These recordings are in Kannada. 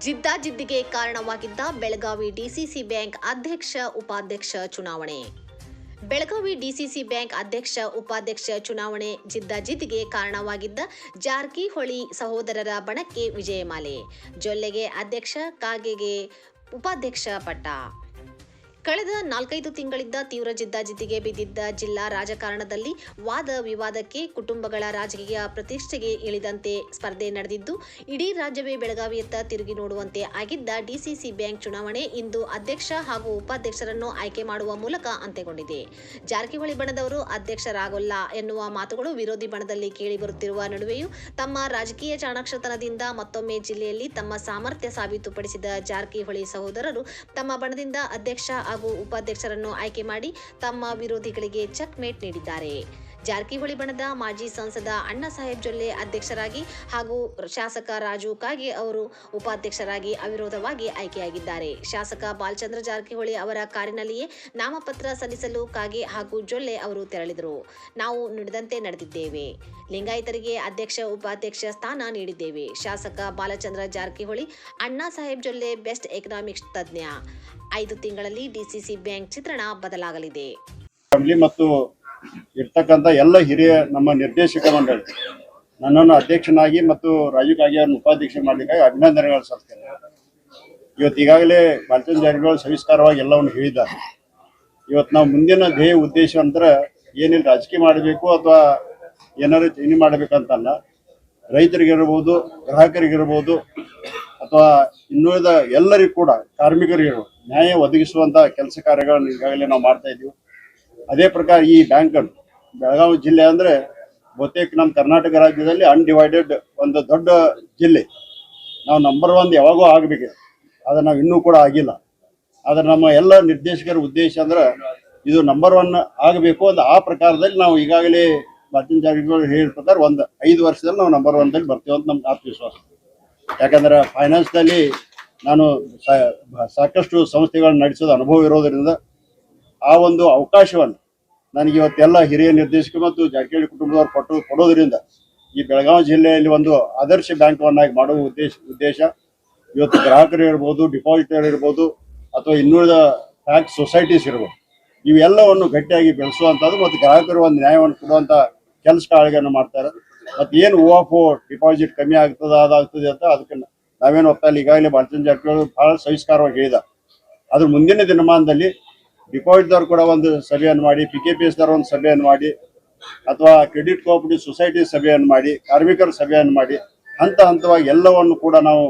ಜಿದ್ದಾಜಿದ್ದಿಗೆ ಕಾರಣವಾಗಿದ್ದ ಬೆಳಗಾವಿ ಡಿಸಿಸಿ ಬ್ಯಾಂಕ್ ಅಧ್ಯಕ್ಷ, ಉಪಾಧ್ಯಕ್ಷ ಚುನಾವಣೆ. ಬೆಳಗಾವಿ ಡಿಸಿಸಿ ಬ್ಯಾಂಕ್ ಅಧ್ಯಕ್ಷ, ಉಪಾಧ್ಯಕ್ಷ ಚುನಾವಣೆ ಜಿದ್ದಾಜಿದ್ದಿಗೆ ಕಾರಣವಾಗಿದ್ದ ಜಾರಕಿಹೊಳಿ ಸಹೋದರರ ಬಣಕ್ಕೆ ವಿಜಯಮಾಲೆ. ಜೊಲ್ಲೆಗೆ ಅಧ್ಯಕ್ಷ, ಕಾಗೆಗೆ ಉಪಾಧ್ಯಕ್ಷ ಪಟ್ಟ. ಕಳೆದ ನಾಲ್ಕೈದು ತಿಂಗಳಿಂದ ತೀವ್ರ ಜಿದ್ದಾಜಿದ್ದಿಗೆ ಬಿದ್ದಿದ್ದ ಜಿಲ್ಲಾ ರಾಜಕಾರಣದಲ್ಲಿ ವಾದ ವಿವಾದಕ್ಕೆ ಕುಟುಂಬಗಳ ರಾಜಕೀಯ ಪ್ರತಿಷ್ಠೆಗೆ ಇಳಿದಂತೆ ಸ್ಪರ್ಧೆ ನಡೆದಿದ್ದು, ಇಡೀ ರಾಜ್ಯವೇ ಬೆಳಗಾವಿಯತ್ತ ತಿರುಗಿ ನೋಡುವಂತೆ ಆಗಿದ್ದ ಡಿಸಿಸಿ ಬ್ಯಾಂಕ್ ಚುನಾವಣೆ ಇಂದು ಅಧ್ಯಕ್ಷ ಹಾಗೂ ಉಪಾಧ್ಯಕ್ಷರನ್ನು ಆಯ್ಕೆ ಮಾಡುವ ಮೂಲಕ ಅಂತ್ಯಗೊಂಡಿದೆ. ಜಾರಕಿಹೊಳಿ ಬಣದವರು ಅಧ್ಯಕ್ಷರಾಗೋಲ್ಲ ಎನ್ನುವ ಮಾತುಗಳು ವಿರೋಧಿ ಬಣದಲ್ಲಿ ಕೇಳಿಬರುತ್ತಿರುವ ನಡುವೆಯೂ ತಮ್ಮ ರಾಜಕೀಯ ಚಾಣಾಕ್ಷತನದಿಂದ ಮತ್ತೊಮ್ಮೆ ಜಿಲ್ಲೆಯಲ್ಲಿ ತಮ್ಮ ಸಾಮರ್ಥ್ಯ ಸಾಬೀತುಪಡಿಸಿದ ಜಾರಕಿಹೊಳಿ ಸಹೋದರರು ತಮ್ಮ ಬಣದಿಂದ ಅಧ್ಯಕ್ಷ ಹಾಗೂ ಉಪಾಧ್ಯಕ್ಷರನ್ನು ಆಯ್ಕೆ ಮಾಡಿ ತಮ್ಮ ವಿರೋಧಿಗಳಿಗೆ ಚೆಕ್ ಮೇಟ್ ನೀಡಿದ್ದಾರೆ. ಜಾರಕಿಹೊಳಿ ಬಣದ ಮಾಜಿ ಸಂಸದ ಅಣ್ಣಾ ಸಾಹೇಬ್ ಜೊಲ್ಲೆ ಅಧ್ಯಕ್ಷರಾಗಿ ಹಾಗೂ ಶಾಸಕ ರಾಜು ಕಾಗೆ ಅವರು ಉಪಾಧ್ಯಕ್ಷರಾಗಿ ಅವಿರೋಧವಾಗಿ ಆಯ್ಕೆಯಾಗಿದ್ದಾರೆ. ಶಾಸಕ ಬಾಲಚಂದ್ರ ಜಾರಕಿಹೊಳಿ ಅವರ ಕಾರಿನಲ್ಲಿಯೇ ನಾಮಪತ್ರ ಸಲ್ಲಿಸಲು ಕಾಗೆ ಹಾಗೂ ಜೊಲ್ಲೆ ಅವರು ತೆರಳಿದರು. ನಾವು ನುಡಿದಂತೆ ನಡೆದಿದ್ದೇವೆ. ಲಿಂಗಾಯತರಿಗೆ ಅಧ್ಯಕ್ಷ ಉಪಾಧ್ಯಕ್ಷ ಸ್ಥಾನ ನೀಡಿದ್ದೇವೆ. ಶಾಸಕ ಬಾಲಚಂದ್ರ ಜಾರಕಿಹೊಳಿ, ಅಣ್ಣಾ ಸಾಹೇಬ್ ಜೊಲ್ಲೆ ಬೆಸ್ಟ್ ಎಕನಾಮಿಕ್ಸ್ ತಜ್ಞ. ಐದು ತಿಂಗಳಲ್ಲಿ ಡಿಸಿಸಿ ಬ್ಯಾಂಕ್ ಚಿತ್ರಣ ಬದಲಾಗಲಿದೆ. ಮತ್ತು ಇರ್ತಕ್ಕಂಥ ಎಲ್ಲ ಹಿರಿಯ ನಮ್ಮ ನಿರ್ದೇಶಕ ಮಂಡಳಿ ನನ್ನನ್ನು ಅಧ್ಯಕ್ಷನಾಗಿ ಮತ್ತು ರಾಜೀವ್ ಕಾಗೆ ಅವರನ್ನು ಉಪಾಧ್ಯಕ್ಷ ಮಾಡಲಿಕ್ಕಾಗಿ ಅಭಿನಂದನೆಗಳು ಸಲ್ಲಿಸ್ತೇನೆ ಇವತ್ತು ಈಗಾಗಲೇ ಜಾರಕಿಹೊಳಿ ಸವಿಸ್ತಾರವಾಗಿ ಎಲ್ಲವನ್ನು ಹೇಳಿದ್ದಾರೆ. ಇವತ್ತು ನಾವು ಮುಂದಿನ ಧ್ಯೇಯ ಉದ್ದೇಶ ಅಂದ್ರೆ ಏನಿಲ್ಲ ರಾಜಕೀಯ ಮಾಡಬೇಕು ಅಥವಾ ಏನಾದ್ರು ಚೇನಿ ಮಾಡಬೇಕಂತಲ್ಲ, ರೈತರಿಗಿರ್ಬೋದು, ಗ್ರಾಹಕರಿಗಿರ್ಬೋದು, ಅಥವಾ ಇನ್ನುಳಿದ ಎಲ್ಲರಿಗೂ ಕೂಡ ಕಾರ್ಮಿಕರಿಗಿರ್ಬೋದು ನ್ಯಾಯ ಒದಗಿಸುವಂತಹ ಕೆಲಸ ಕಾರ್ಯಗಳನ್ನು ಈಗಾಗಲೇ ನಾವು ಮಾಡ್ತಾ ಇದ್ದೀವಿ. ಅದೇ ಪ್ರಕಾರ ಈ ಬ್ಯಾಂಕ್ ಬೆಳಗಾವಿ ಜಿಲ್ಲೆ ಅಂದ್ರೆ ಬಹುತೇಕ ನಮ್ಮ ಕರ್ನಾಟಕ ರಾಜ್ಯದಲ್ಲಿ ಅನ್ಡಿವೈಡೆಡ್ ಒಂದು ದೊಡ್ಡ ಜಿಲ್ಲೆ. ನಾವು ನಂಬರ್ ಒನ್ ಯಾವಾಗೂ ಆಗಬೇಕು. ಆದ್ರೆ ನಾವು ಇನ್ನೂ ಕೂಡ ಆಗಿಲ್ಲ. ಆದ್ರೆ ನಮ್ಮ ಎಲ್ಲ ನಿರ್ದೇಶಕರ ಉದ್ದೇಶ ಅಂದ್ರೆ ಇದು ನಂಬರ್ ಒನ್ ಆಗಬೇಕು ಅಂತ ಆ ಪ್ರಕಾರದಲ್ಲಿ ನಾವು ಈಗಾಗಲೇ ಮಾಧ್ಯಮ ಜಾಗೃತಿಗಳು ಹೇಳಿದ ಪ್ರಕಾರ ಒಂದು ಐದು ವರ್ಷದಲ್ಲಿ ನಾವು ನಂಬರ್ ಒನ್ದಲ್ಲಿ ಬರ್ತೀವಿ ಅಂತ ನಮ್ಗೆ ಆತ್ಮವಿಶ್ವಾಸ. ಯಾಕಂದ್ರೆ ಫೈನಾನ್ಸ್ನಲ್ಲಿ ನಾನು ಸಾಕಷ್ಟು ಸಂಸ್ಥೆಗಳನ್ನ ನಡೆಸೋದು ಅನುಭವ ಇರೋದ್ರಿಂದ ಆ ಒಂದು ಅವಕಾಶವನ್ನು ನನಗೆ ಇವತ್ತೆಲ್ಲ ಹಿರಿಯ ನಿರ್ದೇಶಕರು ಮತ್ತು ಜಾರಕಿಹೊಳಿ ಕುಟುಂಬದವರು ಕೊಟ್ಟು ಕೊಡೋದ್ರಿಂದ ಈ ಬೆಳಗಾವಿ ಜಿಲ್ಲೆಯಲ್ಲಿ ಒಂದು ಆದರ್ಶ ಬ್ಯಾಂಕವನ್ನಾಗಿ ಮಾಡುವ ಉದ್ದೇಶ ಉದ್ದೇಶ ಇವತ್ತು ಗ್ರಾಹಕರು ಇರ್ಬೋದು, ಡಿಪಾಸಿಟರ್ ಇರ್ಬೋದು, ಅಥವಾ ಇನ್ನುಳಿದ ಟ್ಯಾಕ್ಸ್ ಸೊಸೈಟೀಸ್ ಇರ್ಬೋದು, ಇವೆಲ್ಲವನ್ನು ಗಟ್ಟಿಯಾಗಿ ಬೆಳೆಸುವಂಥದ್ದು ಮತ್ತು ಗ್ರಾಹಕರು ಒಂದು ನ್ಯಾಯವನ್ನು ಕೊಡುವಂಥ ಕೆಲಸ ಕಾರ್ಯಗಳನ್ನು ಮಾಡ್ತಾರೆ. ಮತ್ತು ಏನು ಓ ಆಫ್ ಡಿಪಾಸಿಟ್ ಕಮ್ಮಿ ಆಗ್ತದ, ಅದಾಗ್ತದೆ ಅಂತ ಅದಕ್ಕೆ ನಾವೇನು ಒಪ್ಪಲ್ಲ ಈಗಾಗಲೇ ಭಾರತೀಯ ಜಾರಕಿಹೊಳಿ ಬಹಳ ಸವಿಸ್ಕಾರವಾಗಿ ಹೇಳಿದ. ಅದ್ರ ಮುಂದಿನ ದಿನಮಾನದಲ್ಲಿ ಡಿಪಾಸಿಟ್ದವ್ರು ಕೂಡ ಒಂದು ಸಭೆಯನ್ನು ಮಾಡಿ ಪಿ ಕೆ ಪಿ ಎಸ್ದವ್ರು ಒಂದು ಸಭೆಯನ್ನು ಮಾಡಿ ಅಥವಾ ಕ್ರೆಡಿಟ್ ಕೋಆಪರೇಟಿವ್ ಸೊಸೈಟಿ ಸಭೆಯನ್ನು ಮಾಡಿ ಕಾರ್ಮಿಕರ ಸಭೆಯನ್ನು ಮಾಡಿ ಹಂತ ಹಂತವಾಗಿ ಎಲ್ಲವನ್ನು ಕೂಡ ನಾವು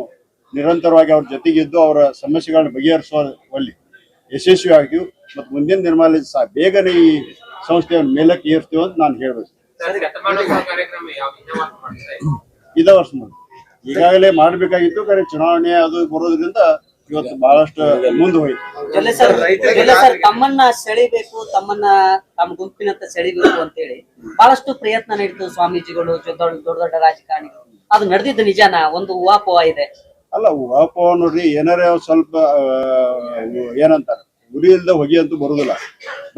ನಿರಂತರವಾಗಿ ಅವ್ರ ಜೊತೆಗಿದ್ದು ಅವರ ಸಮಸ್ಯೆಗಳನ್ನು ಬಗೆಹರಿಸುವಲ್ಲಿ ಯಶಸ್ವಿ ಆಗಿವು ಮತ್ತು ಮುಂದಿನ ದಿನಮಾನದಲ್ಲಿ ಸಹ ಬೇಗನೆ ಈ ಸಂಸ್ಥೆಯನ್ನು ಮೇಲಕ್ಕೆ ಏರ್ತೀವಿ ಅಂತ ನಾನು ಹೇಳಬೇಕು? ಇದ ವರ್ಷ ಈಗಾಗಲೇ ಮಾಡಬೇಕಾಗಿತ್ತು ಕರೆ ಚುನಾವಣೆ ಅದು ಬರೋದ್ರಿಂದ ಇವತ್ತು ಬಹಳಷ್ಟು ಮುಂದೆ ಹೋಯ್ತು. ತಮ್ಮನ್ನ ಸೆಳಿಬೇಕು ತಮ್ಮನ್ನ ತಮ್ಮ ಗುಂಪಿನತ್ತ ಸೆಳಿಬೇಕು ಅಂತೇಳಿ ಬಹಳಷ್ಟು ಪ್ರಯತ್ನ ನಡೀತು ಸ್ವಾಮೀಜಿಗಳು ದೊಡ್ಡ ದೊಡ್ಡ ರಾಜಕಾರಣಿಗಳು. ಅದು ನಡೆದಿದ್ದು ನಿಜಾನ? ಒಂದು ಊಹಾಪೋಹ ಇದೆ. ಅಲ್ಲ ವಾಪ ನೋಡ್ರಿ ಏನಾರ ಸ್ವಲ್ಪ ಏನಂತಾರೆ ಗುರಿ ಇಲ್ದ ಹೊಗೆ ಅಂತೂ ಬರುದಿಲ್ಲ.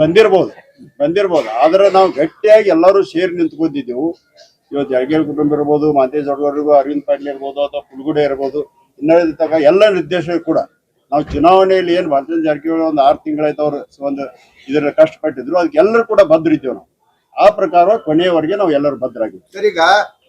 ಬಂದಿರ್ಬೋದು ಬಂದಿರ್ಬೋದು. ಆದ್ರೆ ನಾವು ಗಟ್ಟಿಯಾಗಿ ಎಲ್ಲರೂ ಸೇರಿ ನಿಂತ್ಕೊಂಡಿದ್ದೆವು. ಇವತ್ತು ಜಾರಕಿಹೊಳಿ ಕುಟುಂಬ ಇರ್ಬೋದು ಮಾಂತೇಶ್ ದೊಡ್ಡವರಿಗೂ ಅರವಿಂದ್ ಪಾಟೀಲ್ ಇರ್ಬೋದು ಅಥವಾ ಪುಲ್ಗುಡೆ ಇರ್ಬೋದು ಇನ್ನುಳಿದ ತಗ ಎಲ್ಲ ನಿರ್ದೇಶಕರು ಕೂಡ ನಾವು ಚುನಾವಣೆಯಲ್ಲಿ ಏನು ಭಾರತೀಯ ಜಾರಕಿಹೊಳಿ ಒಂದು ಆರು ತಿಂಗಳಾಯ್ತು ಅವರು ಒಂದು ಇದರ ಕಷ್ಟಪಟ್ಟಿದ್ರು ಅದಕ್ಕೆ ಎಲ್ಲರೂ ಕೂಡ ಭದ್ರಿದ್ದೇವೆ ನಾವು. ಆ ಪ್ರಕಾರ ಕೊನೆಯವರೆಗೆ ನಾವು ಎಲ್ಲರೂ ಭದ್ರಾಗಿದ್ದೀವಿ ಸರ್ ಈಗ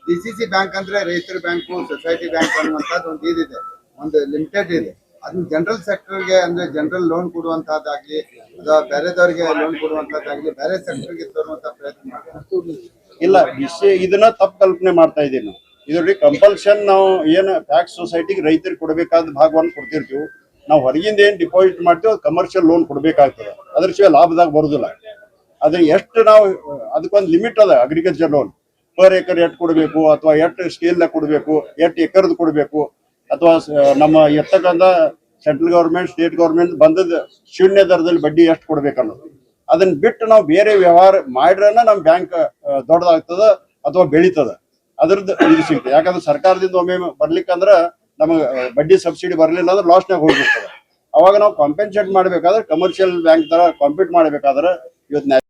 ಡಿ ಸಿ ಸಿ ಬ್ಯಾಂಕ್ ಅಂದ್ರೆ ರೈತರ ಬ್ಯಾಂಕ್ ಸೊಸೈಟಿ ಬ್ಯಾಂಕ್ ಅನ್ನುವಂಥದ್ದು ಒಂದು ಇದಿದೆ ಒಂದು ಲಿಮಿಟೆಡ್ ಇದೆ. ಅದನ್ನ ಜನರಲ್ ಸೆಕ್ಟರ್ಗೆ ಅಂದ್ರೆ ಜನರಲ್ ಲೋನ್ ಕೊಡುವಂತಹದ್ದಾಗ್ಲಿ ಅಥವಾ ಬೇರೆದವರಿಗೆ ಲೋನ್ ಕೊಡುವಂತಹದ್ದಾಗ್ಲಿ ಬೇರೆ ಸೆಕ್ಟರ್ಗೆ ತರುವಂತ ಪ್ರಯತ್ನ ಮಾಡ್ತಾರೆ. ಇಲ್ಲ ವಿಷಯ ಇದನ್ನ ತಪ್ಪು ಕಲ್ಪನೆ ಮಾಡ್ತಾ ಇದ್ದೀವಿ ನಾವು. ಇದರಲ್ಲಿ ಕಂಪಲ್ಷನ್ ನಾವು ಏನು ಟ್ಯಾಕ್ಸ್ ಸೊಸೈಟಿಗೆ ರೈತರಿಗೆ ಕೊಡಬೇಕಾದ ಭಾಗವನ್ನು ಕೊಡ್ತಿರ್ತೀವಿ. ನಾವು ಹೊರಗಿಂದ ಏನ್ ಡಿಪಾಸಿಟ್ ಮಾಡ್ತೀವಿ ಅದು ಕಮರ್ಷಿಯಲ್ ಲೋನ್ ಕೊಡಬೇಕಾಗ್ತದೆ. ಅದ್ರ ಶಿವಾಯ ಲಾಭದಾಗ ಬರುದಿಲ್ಲ. ಅದ್ರ ಎಷ್ಟು ನಾವು, ಅದಕ್ಕೊಂದು ಲಿಮಿಟ್ ಅದ ಅಗ್ರಿಕಲ್ಚರ್ ಲೋನ್ ಪರ್ ಏಕರ್ ಎಷ್ಟು ಕೊಡಬೇಕು, ಅಥವಾ ಎಷ್ಟು ಸ್ಕೇಲ್ನಾಗ ಕೊಡಬೇಕು, ಎಷ್ಟು ಎಕರ್ದು ಕೊಡಬೇಕು, ಅಥವಾ ನಮ್ಮ ಇರ್ತಕ್ಕಂಥ ಸೆಂಟ್ರಲ್ ಗೌರ್ಮೆಂಟ್ ಸ್ಟೇಟ್ ಗೌರ್ಮೆಂಟ್ ಬಂದದ ಶೂನ್ಯ ದರದಲ್ಲಿ ಬಡ್ಡಿ ಎಷ್ಟು ಕೊಡ್ಬೇಕು ಅನ್ನೋದು. ಅದನ್ನ ಬಿಟ್ಟು ನಾವು ಬೇರೆ ವ್ಯವಹಾರ ಮಾಡ್ರನ ನಮ್ಮ ಬ್ಯಾಂಕ್ ದೊಡ್ಡದಾಗ್ತದ ಅಥವಾ ಬೆಳಿತದ. ಅದ್ರದ್ದು ಇದು ಸಿಗುತ್ತೆ ಯಾಕಂದ್ರೆ ಸರ್ಕಾರದಿಂದ ಒಮ್ಮೆ ಬರ್ಲಿಕ್ಕಂದ್ರ ನಮಗೆ ಬಡ್ಡಿ ಸಬ್ಸಿಡಿ ಬರ್ಲಿಲ್ಲ ಅಂದ್ರೆ ಲಾಸ್ನಾಗ ಹೋಗ್ಬಿಡ್ತದೆ. ಅವಾಗ ನಾವು ಕಾಂಪೆನ್ಸೇಟ್ ಮಾಡ್ಬೇಕಾದ್ರೆ ಕಮರ್ಷಿಯಲ್ ಬ್ಯಾಂಕ್ ತರ ಕಾಂಪೀಟ್ ಮಾಡ್ಬೇಕಾದ್ರೆ ಇವತ್ತು